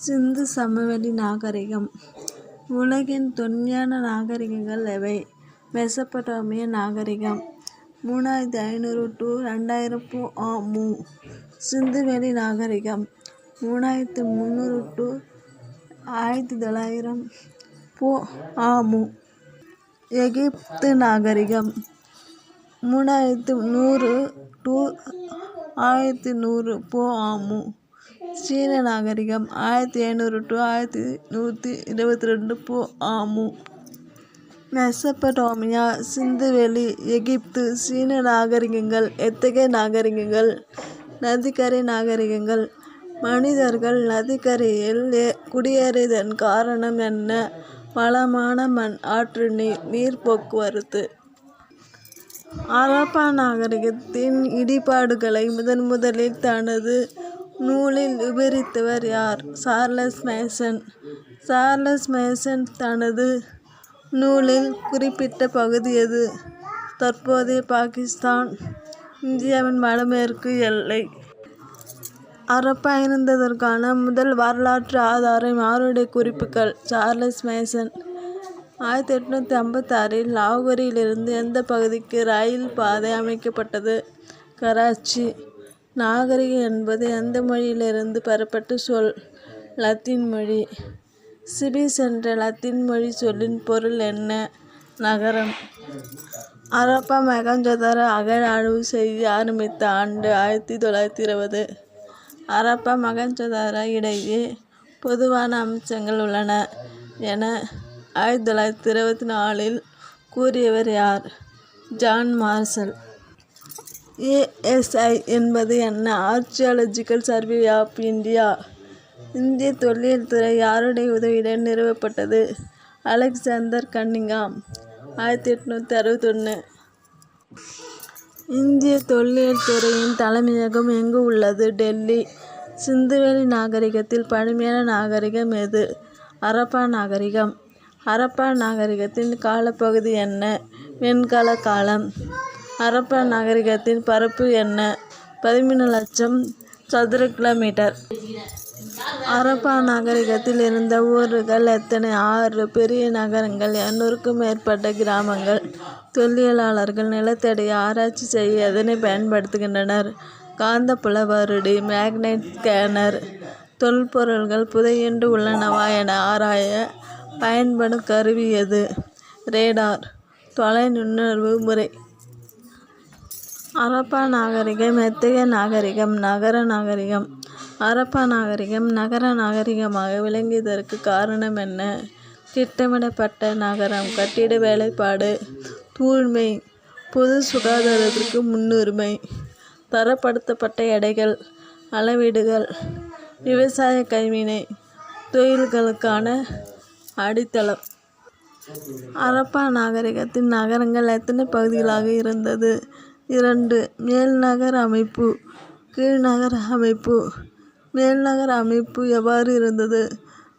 சிந்து சமவெளி நாகரிகம். உலகின் தொன்மையான நாகரிகங்கள் எவை? மெசப்பட்டோமிய நாகரிகம். மூணாயிரத்தி ஐநூறு டு ரெண்டாயிரப்பு ஆ மு. சிந்துவெளி நாகரிகம். மூணாயிரத்தி முந்நூறு டு ஆயிரத்தி தொள்ளாயிரம் போ ஆ மு. எகிப்து நாகரிகம். மூணாயிரத்து நூறு டு ஆயிரத்தி நூறு போ ஆமு சீன நாகரிகம் ஆயிரத்தி ஐநூறு டு ஆயிரத்தி நூற்றி இருபத்தி ரெண்டு பு ஆமு மெசப்படோமியா சிந்துவெளி எகிப்து சீன நாகரிகங்கள் எத்தகைய நாகரிகங்கள்? நதிக்கரை நாகரிகங்கள். மனிதர்கள் நதிக்கரையில் குடியேறியதன் காரணம் என்ன? வளமான மண் ஆற்று நீர் நீர் போக்குவரத்து. அரப்பா நாகரிகத்தின் இடிபாடுகளை முதன் முதலில் தனது நூலில் விவரித்தவர் யார்? Charles Mason. சார்லஸ் மேசன் தனது நூலில் குறிப்பிட்ட பகுதி எது? தற்போதைய பாகிஸ்தான் இந்தியாவின் வடமேற்கு எல்லை. ஹரப்பா இருந்ததற்கான முதல் வரலாற்று ஆதாரம் யாருடைய குறிப்புகள்? Charles Masson. ஆயிரத்தி எட்நூற்றி ஐம்பத்தாறில் லாகூரிலிருந்து எந்த பகுதிக்கு ரயில் பாதை அமைக்கப்பட்டது? கராச்சி. நாகரிகம் என்பது எந்த மொழியிலிருந்து பெறப்பட்ட சொல் லத்தீன் மொழி. சிபிஸ் என்ற லத்தீன் மொழி சொல்லின் பொருள் என்ன? நகரம். ஹரப்பா அகழ் அகழாய்வு செய்ய ஆரம்பித்த ஆண்டு ஆயிரத்தி தொள்ளாயிரத்தி இருபது. ஹரப்பா மகஞ்சதார இடையே பொதுவான அம்சங்கள் உள்ளன என ஆயிரத்தி தொள்ளாயிரத்தி இருபத்தி நாலில் கூறியவர் யார்? John marshal. ஏஎஸ்ஐ என்பது என்ன? Archaeological survey of India. இந்திய தொல்லியல் துறை யாருடைய உதவியுடன் நிறுவப்பட்டது? அலெக்சாந்தர் கன்னிங்காம் ஆயிரத்தி எட்நூற்றி அறுபத்தொன்று இந்திய தொல்லியல் துறையின் தலைமையகம் எங்கு உள்ளது? டெல்லி. சிந்துவெளி நாகரிகத்தில் பழமையான நாகரிகம் எது? ஹரப்பா நாகரிகம். ஹரப்பா நாகரிகத்தின் காலப்பகுதி என்ன? வெண்கல காலம். ஹரப்பா நாகரிகத்தின் பரப்பு என்ன? பதிமூணு லட்சம் சதுர கிலோமீட்டர். ஹரப்பா நாகரிகத்தில் இருந்த ஊர்கள் எத்தனை? ஆறு. பெரிய நகரங்கள் எண்ணூறுக்கும் மேற்பட்ட கிராமங்கள். தொல்லியலாளர்கள் நிலத்தடியை ஆராய்ச்சி செய்ய எதனை பயன்படுத்துகின்றனர். காந்தப்புல வருடி மேக்னெட் ஸ்கேனர் தொல்பொருட்கள் புதையுண்டு உள்ளனவா என ஆராய பயன்படும் கருவி எது? ரேடார். தொலைநுண்ணறிவு முறை. ஹரப்பா நாகரிகம் எத்தகைய நாகரிகம்? நகர நாகரிகம். ஹரப்பா நாகரிகம் நகர நாகரிகமாக விளங்கியதற்கு காரணம் என்ன? திட்டமிடப்பட்ட நகரம் கட்டிட வேலைப்பாடு தூய்மை பொது சுகாதாரத்திற்கு முன்னுரிமை தரப்படுத்தப்பட்ட எடைகள் அளவீடுகள் விவசாய கைவினை தொழில்களுக்கான அடித்தளம். ஹரப்பா நாகரிகத்தின் நகரங்கள் எத்தனை பகுதிகளாக இருந்தது? இரண்டு. மேல்நகர அமைப்பு கீழ்நகர அமைப்பு. மேல்நகர அமைப்பு எவ்வாறு இருந்தது?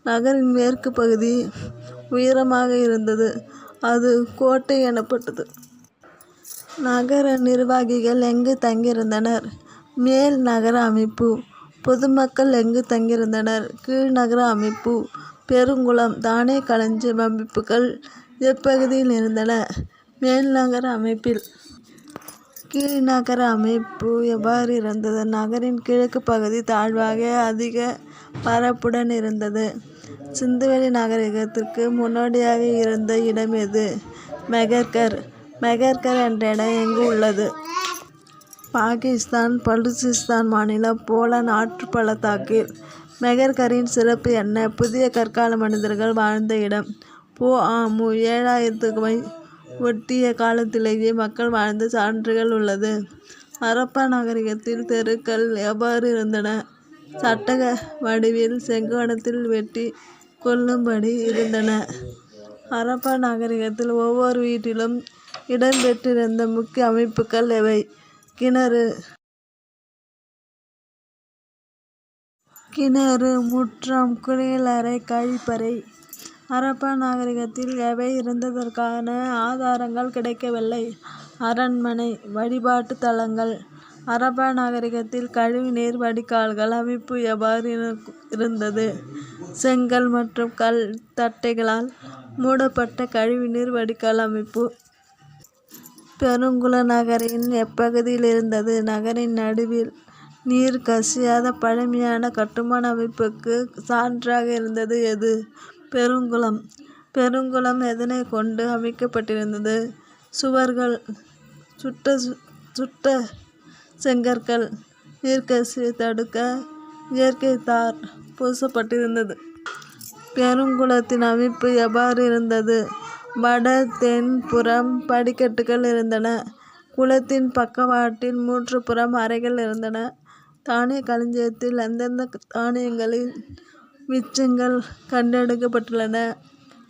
நகரின் மேற்கு பகுதி உயரமாக இருந்தது. அது கோட்டை எனப்பட்டது. நகர நிர்வாகிகள் எங்கு தங்கியிருந்தனர்? மேல் நகர அமைப்பு பொதுமக்கள் எங்கு தங்கியிருந்தனர்? கீழ்நகர அமைப்பு பெருங்குளம் தானே களஞ்சியம் அமைப்புகள் எப்பகுதியில் இருந்தன? மேல்நகர அமைப்பில் கீழ்நகர அமைப்பு எவ்வாறு இருந்தது? நகரின் கிழக்கு பகுதி தாழ்வாக அதிக பரப்புடன் இருந்தது. சிந்துவெளி நாகரிகத்திற்கு முன்னோடியாக இருந்த இடம் எது? மெகர்கர். மெகர்கர் என்ற இடம் எங்கு உள்ளது? பாகிஸ்தான் பலூச்சிஸ்தான் மாநிலம் போல நாற்று பள்ளத்தாக்கில் மெகர்கரின் சிறப்பு என்ன? புதிய கற்கால மனிதர்கள் வாழ்ந்த இடம். போ ஆ மு ஒட்டிய காலத்திலேயே மக்கள் வாழ்ந்த சான்றுகள் உள்ளது. ஹரப்பா நாகரிகத்தில் தெருக்கள் எவ்வாறு இருந்தன? சட்டக வடிவில் செங்கோணத்தில் வெட்டி கொள்ளும்படி இருந்தன. ஹரப்பா நாகரிகத்தில் ஒவ்வொரு வீட்டிலும் இடம்பெற்றிருந்த முக்கிய அமைப்புகள் எவை? கிணறு கிணறு முற்றம் குளியலறை கழிப்பறை ஹரப்பா நாகரிகத்தில் எவை இருந்ததற்கான ஆதாரங்கள் கிடைக்கவில்லை? அரண்மனை வழிபாட்டுத் தலங்கள் ஹரப்பா நாகரிகத்தில் கழிவுநீர் வடிகால்கள் அமைப்பு எவ்வாறு இருந்தது? செங்கல் மற்றும் கல் தட்டைகளால் மூடப்பட்ட கழிவுநீர் வடிகால் அமைப்பு. பெருங்குள நகரின் எப்பகுதியில் இருந்தது? நகரின் நடுவில் நீர் கசியாத பழமையான கட்டுமான அமைப்புக்கு சான்றாக இருந்தது எது? பெருங்குளம். பெருங்குளம் எதனை கொண்டு அமைக்கப்பட்டிருந்தது? சுவர்கள் சுட்ட சு- சுட்ட செங்கற்கள் நீர்க்கசிவை தடுக்க இயற்கை தார் பூசப்பட்டிருந்தது. பெருங்குளத்தின் அமைப்பு எவ்வாறு இருந்தது? வட தென் புறம் படிக்கட்டுகள் இருந்தன. குளத்தின் பக்கவாட்டில் மூன்று புறம் அறைகள் இருந்தன. தானிய களஞ்சியத்தில் எந்தெந்த தானியங்களின் மிச்சங்கள் கண்டெடுக்கப்பட்டுள்ளன.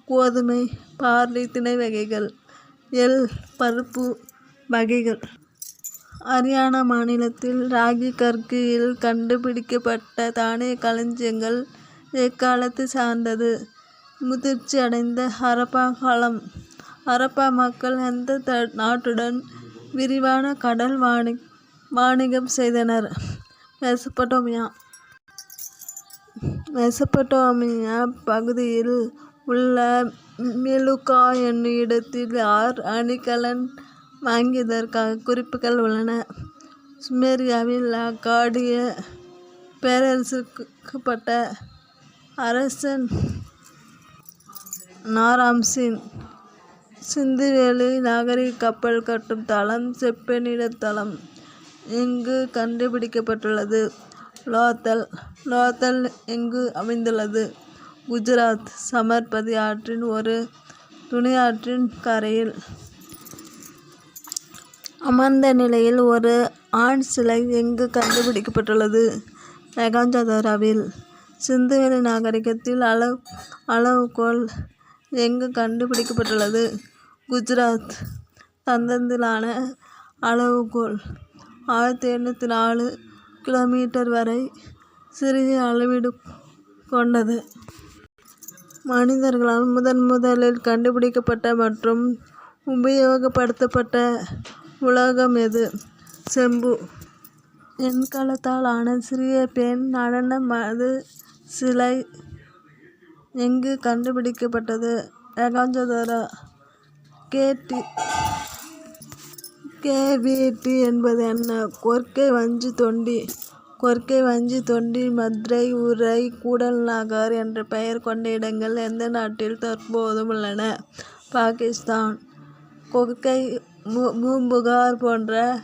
கோதுமை பார்லி திணை வகைகள் எல் பருப்பு வகைகள். ஹரியானா மாநிலத்தில் ராகி கற்கியில் கண்டுபிடிக்கப்பட்ட தானிய களஞ்சியங்கள் எக்காலத்தை சார்ந்தது? முதிர்ச்சி அடைந்த ஹரப்பா காலம் ஹரப்பா மக்கள் எந்த த நாட்டுடன் விரிவான கடல் வாணி வாணிகம் செய்தனர்? மெசபடோமியா மெசபடோமியா பகுதியில் உள்ள மிலுகா என்னும் இடத்தில் ஆர் அணிகலன் வாங்கியதற்காக குறிப்புகள் உள்ளன? சுமேரியாவில் அக்காடிய பேரரசுக்குப்பட்ட அரசன் நாராம்சின் சிந்துவேலி நாகரிக கப்பல் கட்டும் தளம் செப்பனிட தளம் இங்கு கண்டுபிடிக்கப்பட்டுள்ளது. லோத்தல் லோத்தல் எங்கு அமைந்துள்ளது? குஜராத் சமர்பதி ஆற்றின் ஒரு துணியாற்றின் கரையில். அமர்ந்த நிலையில் ஒரு ஆண் சிலை எங்கு கண்டுபிடிக்கப்பட்டுள்ளது? மெகாஞ்சதோராவில் சிந்துவெளி நாகரிகத்தில் அளவு அளவுகோல் எங்கு கண்டுபிடிக்கப்பட்டுள்ளது? குஜராத் தந்தத்திலான அளவுகோல். ஆயிரத்தி எண்ணூற்றி நாலு கிலோமீட்டர் வரை சிறிய அளவீடு கொண்டது. மனிதர்களால் முதன் முதலில் கண்டுபிடிக்கப்பட்ட மற்றும் உபயோகப்படுத்தப்பட்ட உலோகம் எது? செம்பு. வெண்கலத்தால் ஆன சிறிய பெண் நடன மது சிலை எங்கு கண்டுபிடிக்கப்பட்டது? எகாஞ்சதரா கேட்டி கேவிடி என்பது என்ன? கொர்க்கை வஞ்சி தொண்டி. கொர்க்கை வஞ்சி தொண்டி மதுரை உரை கூடல் நாகர் என்ற பெயர் கொண்ட இடங்கள் எந்த நாட்டில் தற்போதும் உள்ளன? பாகிஸ்தான். கொற்கை பூ- பூம்புகார் போன்ற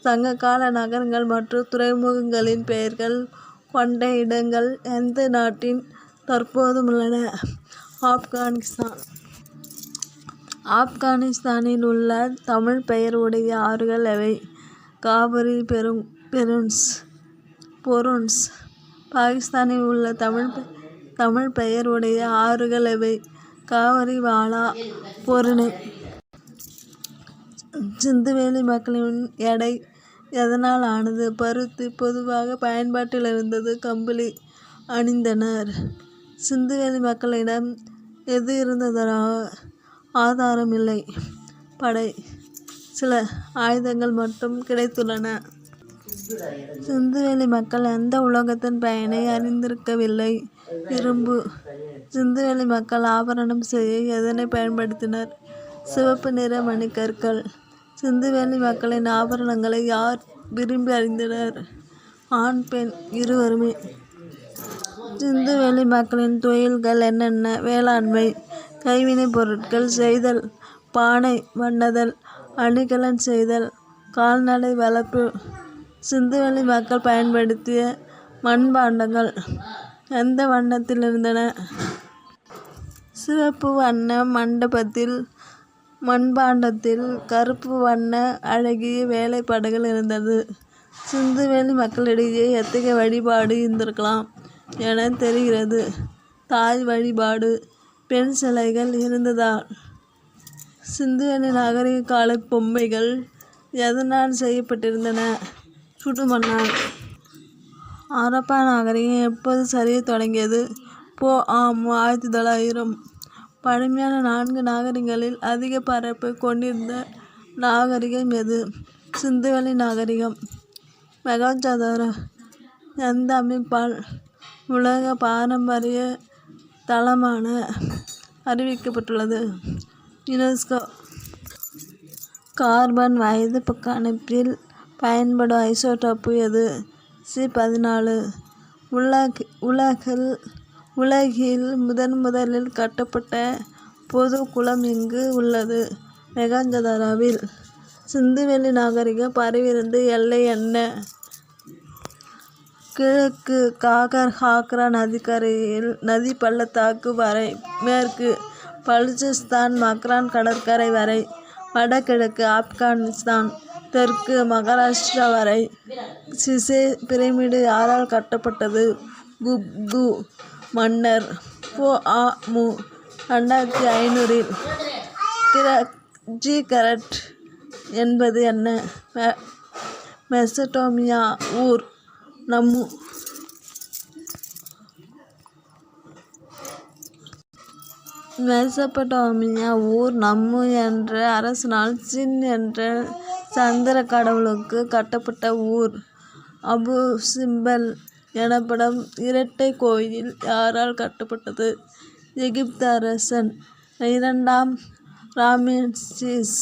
சங்ககால நகரங்கள் மற்றும் துறைமுகங்களின் பெயர்கள் கொண்ட இடங்கள் எந்த நாட்டின் தற்போதும் உள்ளன? ஆப்கானிஸ்தான். ஆப்கானிஸ்தானில் உள்ள தமிழ் பெயர் உடைய ஆறுகள் எவை? காவிரி பெரும் பெருன்ஸ் பொருன்ஸ். பாகிஸ்தானில் உள்ள தமிழ் பெ- தமிழ் பெயர் உடைய ஆறுகள் எவை? காவிரி வாலா பொருணை சிந்துவேலி மக்களின் எடை எதனால் ஆனது? பருத்தி பொதுவாக பயன்பாட்டில் இருந்தது கம்பளி அணிந்தனர். சிந்துவேலி மக்களிடம் எது இருந்ததாக ஆதாரம் இல்லை. படை. சில ஆயுதங்கள் மட்டும் கிடைத்துள்ளன. சிந்துவெளி மக்கள் எந்த உலகத்தின் பயனை அறிந்திருக்கவில்லை. இரும்பு. சிந்துவெளி மக்கள் ஆபரணம் செய்ய எதனை பயன்படுத்தினர்? சிவப்பு நிற மணிக்கற்கள். சிந்துவெளி மக்களின் ஆபரணங்களை யார் விரும்பி அறிந்தனர்? ஆண் பெண் இருவருமே. சிந்துவெளி மக்களின் தொழில்கள் என்னென்ன? வேளாண்மை. கைவினைப் பொருட்கள் செய்தல் பானை வண்ணதல் அணிகலன் செய்தல் கால்நடை வளர்ப்பு சிந்துவெளி மக்கள் பயன்படுத்திய மண்பாண்டங்கள் எந்த வண்ணத்தில் இருந்தன சிவப்பு வண்ண மண்டபத்தில் மண்பாண்டத்தில் கருப்பு வண்ண அழகிய வேலைப்பாடுகள் இருந்தது. சிந்துவெளி மக்களிடையே எத்தகைய வழிபாடு இருந்திருக்கலாம் என தெரிகிறது. தாய் வழிபாடு பெண் சிலைகள் இருந்ததால் சிந்துவெளி நாகரிக கால பொம்மைகள் எதனால் செய்யப்பட்டிருந்தன? சுடுமண்ணால். ஹரப்பா நாகரிகம் எப்போது சரிய தொடங்கியது? போ ஆம் ஆயிரத்தி தொள்ளாயிரம். பழமையான நான்கு நாகரிகங்களில் அதிக பரப்பை கொண்டிருந்த நாகரிகம் எது? சிந்துவெளி நாகரிகம். மெகாச்சாதாரம் எந்த அமைப்பால் உலக பாரம்பரிய தளமான அறிவிக்கப்பட்டுள்ளது. யுனெஸ்கோ கார்பன் வயது கணிப்பில் பயன்படும் ஐசோடோப்பு எது? சி பதினாலு. உலக உலகில் உலகில் முதன் முதலில் கட்டப்பட்ட பொது குளம் எங்கு உள்ளது? மெகாஞ்சதாராவில். சிந்துவெளி நாகரிகம் பரவியிருந்த எல்லை என்ன? கிழக்கு காகர் ஹாக்ரா நதிக்கரையில் நதி பள்ளத்தாக்கு வரை மேற்கு பலுச்சிஸ்தான் மக்ரான் கடற்கரை வரை வடகிழக்கு ஆப்கானிஸ்தான் தெற்கு மகாராஷ்டிரா வரை சிசே பிரமிடு யாரால் கட்டப்பட்டது? குப்து மன்னர் போ ஆ மு. ரெண்டாயிரத்தி ஐநூறில் கிரஜிகரட் என்பது என்ன? மெ மெசடோமியா ஊர் நம்மு மெசபடோமியா ஊர் நம்மு என்ற அரசனால் சின் என்ற சந்திர கடவுளுக்கு கட்டப்பட்ட ஊர். அபு சிம்பல் எனப்படும் இரட்டை கோயில் யாரால் கட்டப்பட்டது? எகிப்து அரசன். இரண்டாம் ராமேசிஸ்